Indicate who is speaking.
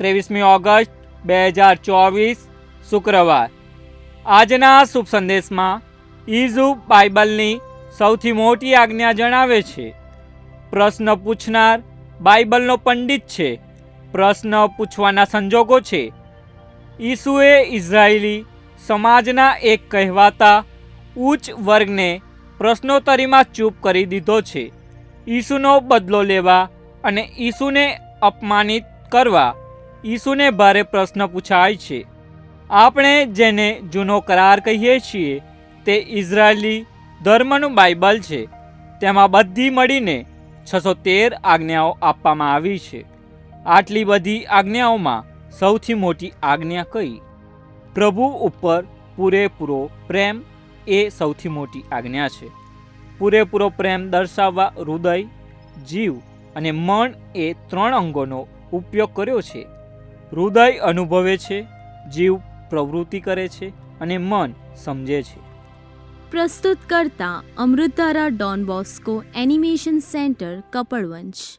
Speaker 1: ત્રેવીસમી August, બે હજાર ચોવીસ, શુક્રવાર. આજના શુભ સંદેશમાં ઈઝુ બાઇબલની સૌથી મોટી આજ્ઞા જણાવે છે, પ્રશ્ન પૂછનાર બાઇબલનો પંડિત છે, પ્રશ્ન પૂછવાના સંજોગો છે. ઈસુએ ઇઝરાયેલી સમાજના એક કહેવાતા ઉચ્ચ વર્ગને પ્રશ્નોત્તરીમાં ચૂપ કરી દીધો છે. ઈસુનો બદલો લેવા અને ઈસુને અપમાનિત કરવા ઈસુને ભારે પ્રશ્ન પૂછાય છે. આપણે જેને જૂનો કરાર કહીએ છીએ, તે ઇઝરાયેલી ધર્મનું બાઇબલ છે. તેમાં બધી મળીને છસો તેર આજ્ઞાઓ આપવામાં આવી છે. આટલી બધી આજ્ઞાઓમાં સૌથી મોટી આજ્ઞા કઈ? પ્રભુ ઉપર પૂરેપૂરો પ્રેમ એ સૌથી મોટી આજ્ઞા છે. પૂરેપૂરો પ્રેમ દર્શાવવા હૃદય, જીવ અને મન એ ત્રણ અંગોનો ઉપયોગ કર્યો છે. હૃદય અનુભવે છે, જીવ પ્રવૃત્તિ કરે છે અને મન સમજે છે.
Speaker 2: પ્રસ્તુત કરતા અમૃતારા Don Bosco animation centre, Kapadvanj.